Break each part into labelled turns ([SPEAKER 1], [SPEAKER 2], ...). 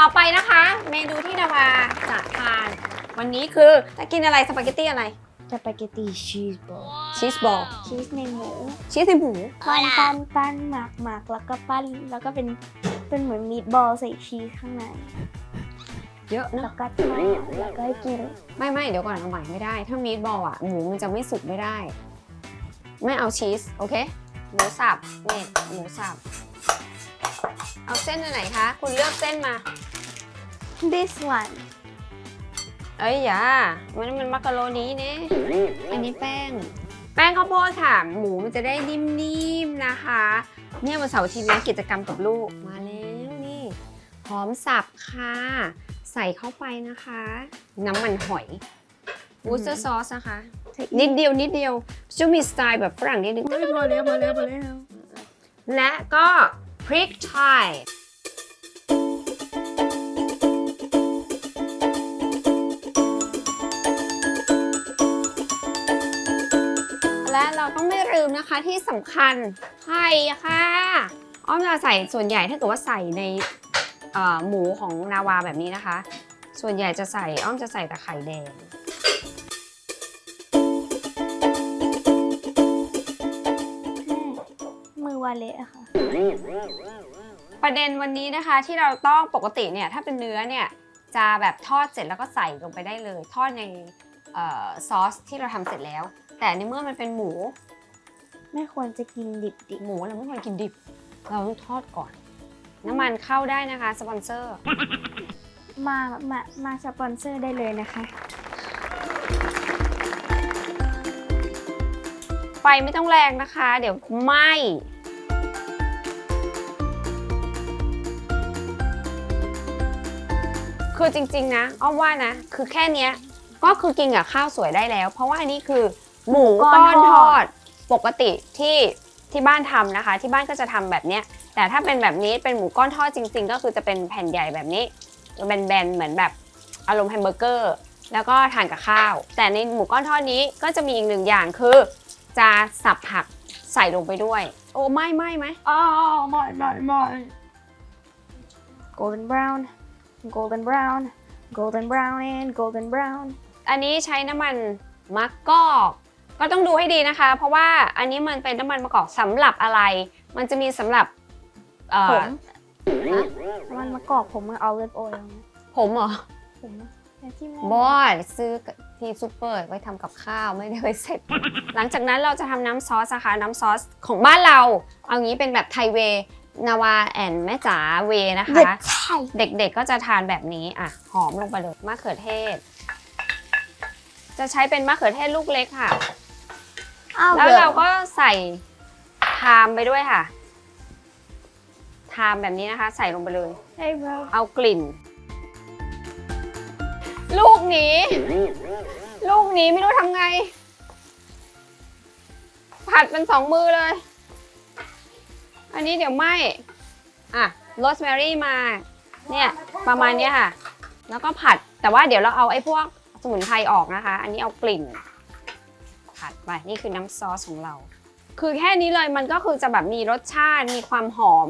[SPEAKER 1] ต่อไปนะคะ เมนูที่นาวาจะทาน วันนี้คือจะกินอะไรสปาเกตตี้อะไร
[SPEAKER 2] สปาเกตตีชีสบอล
[SPEAKER 1] ชีสบอล
[SPEAKER 2] ชีสในหมู
[SPEAKER 1] ชีสในหมู
[SPEAKER 2] ปั้นปั้นปั้นหมักหมักแล้วก็ปั้นแล้วก็เป็นเป็นเหมือนมีดบอลใส่ชีสข้างใน
[SPEAKER 1] เยอะ
[SPEAKER 2] แล้
[SPEAKER 1] เนอะ
[SPEAKER 2] วก็ทอดแล้วก็ให้กิน
[SPEAKER 1] ไม่ไม่เดี๋ยวก่อนเอาใหม่ไม่ได้ ถ้ามีดบอลอะหมูมันจะไม่สุกไม่ได้ ไม่เอาชีสโอเคหมูสับนี่หมูสับเอาเส้นอันไหนคะ คุณเลือกเส้นมา
[SPEAKER 2] this one
[SPEAKER 1] เอ้ยอย่ามันมันมักกะโรนีเนี่ยอันนี้แป้ง แป้งข้าวโพดค่ะ หมูมันจะได้นิ่มๆนะคะ เนี่ยวันเสาร์อาทีนี้กิจกรรมกับลูกมาแล้วนี่หอมสับค่ะ ใส่เข้าไปนะคะ น้ำมันหอยวูสเตอร์ซอสนะคะ นิดเดียวนิดเดียวจะมีสไตล์แบบฝรั่งนิดนึง
[SPEAKER 2] พอแล้วพอแล้วพอแล้ว
[SPEAKER 1] และก็พริกไทย และเราต้องไม่ลืมนะคะที่สำคัญไข่ค่ะอ้อมจะใส่ส่วนใหญ่ถ้าเกิดว่าใส่ในเอ่อหมูของนาวาแบบนี้นะคะ ส่วนใหญ่จะใส่อ้อมจะใส่แต่ไข่แดง
[SPEAKER 2] มือวาเละอะค่ะ
[SPEAKER 1] ประเด็นวันนี้นะคะที่เราต้องปกติเนี่ยถ้าเป็นเนื้อเนี่ยจะแบบทอดเสร็จแล้วก็ใส่ลงไปได้เลย ทอดในเอ่อซอสที่เราทำเสร็จแล้ว แต่ในเมื่อมันเป็นหมู
[SPEAKER 2] ไม่ควรจะกินดิบดิบ
[SPEAKER 1] หมูเราไม่ควรกินดิบ เราต้องทอดก่อน น้ำมันเข้าได้นะคะสปอนเซอร์
[SPEAKER 2] มามามาสปอนเซอร์ได้เลยนะคะ
[SPEAKER 1] ไฟไม่ต้องแรงนะคะ เดี๋ยวไหม้คือจริง ๆ นะอ้อมว่านะ คือแค่เนี้ยก็คือกินกับข้าวสวยได้แล้ว เพราะว่าอันนี้คือ หมูก้อนทอด ปกติที่ที่บ้านทำนะคะ ที่บ้านก็จะทำแบบเนี้ย แต่ถ้าเป็นแบบนี้เป็นหมูก้อนทอดจริง ๆ ก็คือจะเป็นแผ่นใหญ่แบบนี้แบนๆเหมือนแบบอารมณ์แฮมเบอร์เกอร์ แล้วก็ทานกับข้าว แต่ในหมูก้อนทอดนี้ก็จะมีอีกหนึ่งอย่างคือ จะสับผักใส่ลงไปด้วย โอ้ไม่ไม่ไหม
[SPEAKER 2] อ๋อไม่ไม่ไม่ golden brown golden brown golden brown and golden brown
[SPEAKER 1] อันนี้ใช้น้ำมันมะกอก ก็ต้องดูให้ดีนะคะ เพราะว่าอันนี้มันเป็นน้ำมันมะกอกสำหรับอะไร มันจะมีสำหรับเอ่อ
[SPEAKER 2] ผมมันมากรอกผมกับ olive oil นะ
[SPEAKER 1] ผมเหรอ
[SPEAKER 2] ผมแต่ที่แม่
[SPEAKER 1] บอสซื้อที่ซูเปอร์ไว้ทำกับข้าวไม่ได้ไว้เสร็จ หลังจากนั้นเราจะทำน้ำซอสนะคะน้ำซอสของบ้านเรา เอางี้เป็นแบบไทยเวนาวาแอนแม่จ๋าเวนะคะ
[SPEAKER 2] เด็ดใช่
[SPEAKER 1] เด็กๆก็จะทานแบบนี้อะหอมลงไปเลยมะเขือเทศ จะใช้เป็นมะเขือเทศลูกเล็กค่ะ
[SPEAKER 2] อ้าว
[SPEAKER 1] แล้ว
[SPEAKER 2] ดี๋ย
[SPEAKER 1] เราก็ใส่ไทามไปด้วยค่ะไทามแบบนี้นะคะ ใส่ลงไปเลย
[SPEAKER 2] ให้เรา
[SPEAKER 1] เอากลิ่น ลูกหนีลูกหนีไม่รู้ทำไง ผัดเป็นสองมือเลย อันนี้เดี๋ยวไหมอะโรสแมรี่มา เนี่ยประมาณเนี้ยค่ะ แล้วก็ผัดแต่ว่าเดี๋ยวเราเอาไอ้พวกสมุนไพรออกนะคะ อันนี้เอากลิ่น ผัดไปนี่คือน้ำซอสของเรา คือแค่นี้เลยมันก็คือจะแบบมีรสชาติมีความหอม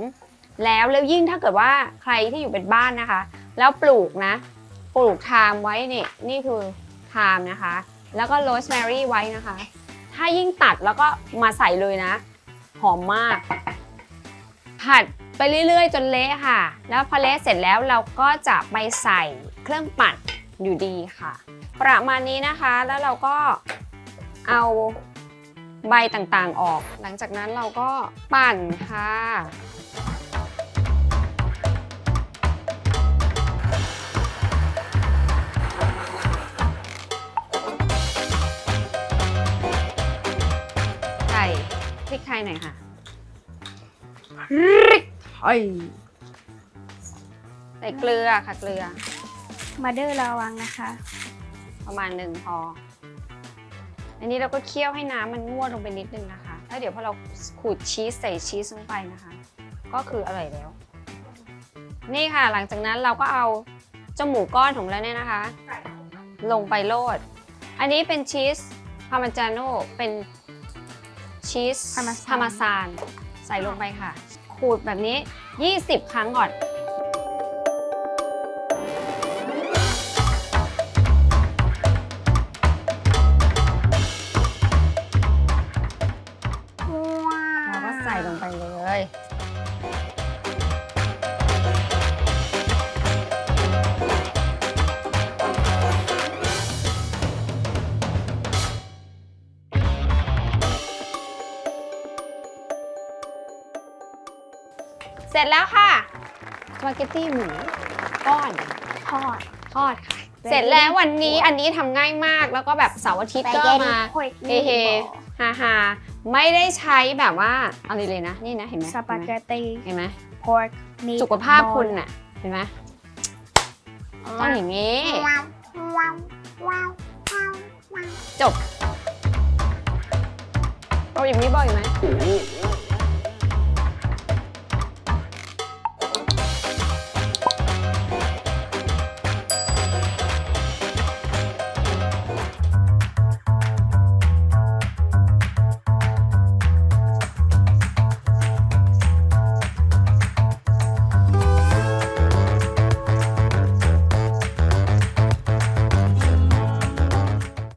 [SPEAKER 1] แล้วแล้วยิ่งถ้าเกิดว่าใครที่อยู่เป็นบ้านนะคะ แล้วปลูกนะ ปลูกไทม์ไว้เนี่ยนี่คือไทม์นะคะ แล้วก็โรสแมรี่ไว้นะคะ ถ้ายิ่งตัดแล้วก็มาใส่เลยนะ หอมมาก ผัดไปเรื่อยๆ จนเละค่ะ แล้วพอเละเสร็จแล้วเราก็จะไปใส่เครื่องปั่นอยู่ดีค่ะ ประมาณนี้นะคะแล้วเราก็ เอาใบต่างๆออก หลังจากนั้นเราก็ปั่นค่ะ ใส่พริกไทยหน่อยค่ะพริกไทยใส่เกลือค่ะเกลือ
[SPEAKER 2] มาเดอร์ระวังนะคะ
[SPEAKER 1] ประมาณหนึ่งพอ อันนี้เราก็เคี่ยวให้น้ำมันงวดลงไปนิดนึงนะคะแล้วเดี๋ยวพอเราขูดชีสใส่ชีสลงไปนะคะ ก็คืออร่อยแล้ว นี่ค่ะหลังจากนั้นเราก็เอาเจ้าหมูก้อนของเราเนี่ยนะคะ ลงไปโรดอันนี้เป็นชีสพาร์มาจาโน่เป็นชีส
[SPEAKER 2] Parmesan
[SPEAKER 1] พาร์มาซานใส่ลงไปค่ะ ขูดแบบนี้ 20 ครั้งก่อน ใส่ลงไปเลย เสร็จแล้วค่ะสปาเกตตี้หมูก้อน
[SPEAKER 2] ทอด
[SPEAKER 1] ทอดค่ะ เสร็จแล้ววันนี้อันนี้ทำง่ายมากแล้วก็แบบเสาร์อาทิตย์ก็มาเฮเฮฮาฮาไม่ได้ใช้แบบว่าอะไรเลยนะ นี่นะเห็นไหม
[SPEAKER 2] สปาเกตตี้
[SPEAKER 1] เห็นไหม
[SPEAKER 2] pork meat
[SPEAKER 1] สุขภาพคุณน่ะ เห็นไหมต้องอย่างนี้ จบเอาอย่างนี้บอกอีกไหม